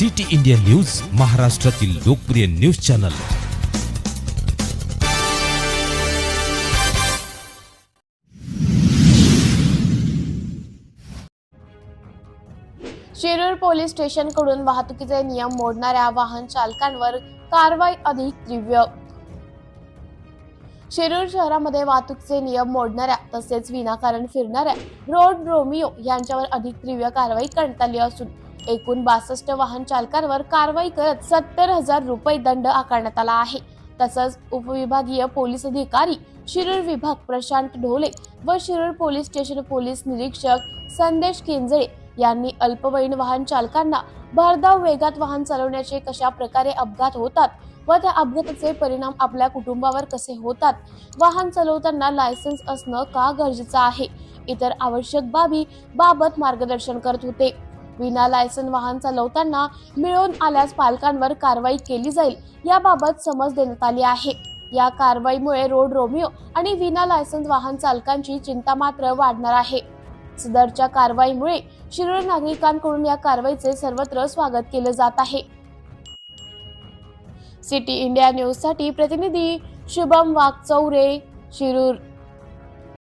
City India news महाराष्ट्रातील लोकप्रिय news channel. Shirur police स्टेशनकडून वाहतुकीचे नियम मोडणाऱ्या वाहन चालकांवर कारवाई अधिक तीव्र शिरूर शहरामध्ये वाहतूकचे नियम मोडणाऱ्या तसेच विनाकारण फिरणाऱ्या रोड रोमिओ यांच्यावर अधिक तीव्र कारवाई करण्यात आली असून एकूण बासष्ट वाहन चालकांवर कारवाई करत सत्तर हजार रुपये दंड आकारण्यात आला आहे. तसंच उपविभागीय पोलीस अधिकारी शिरूर विभाग प्रशांत ढोले व शिरूर पोलीस स्टेशन पोलीस निरीक्षक संदेश केंजळे यांनी अल्पवयीन वाहन चालकांना भरधाव वेगात वाहन चालवण्याचे कशा प्रकारे अपघात होतात व त्या अपघाताचे परिणाम आपल्या कुटुंबावर कसे होतात? वाहन चालवताना लायसन्स असणं का गरजेचं आहे? इतर आवश्यक बाबी बाबत मार्गदर्शन करत होते. विना लायसन वाहन चालवताना मिळून आल्यास पालकांवर कारवाई केली जाईल याबाबत समज देण्यात आली आहे. या कारवाईमुळे रोड रोमिओ आणि विना लायसन्स वाहन चालकांची चिंता मात्र वाढणार आहे. सदरच्या कारवाईमुळे शिरोळ नागरिकांकडून या कारवाईचे सर्वत्र स्वागत केले जात आहे. सिटी इंडिया न्यूजसाठी प्रतिनिधी शुभम वाघचौरे शिरूर.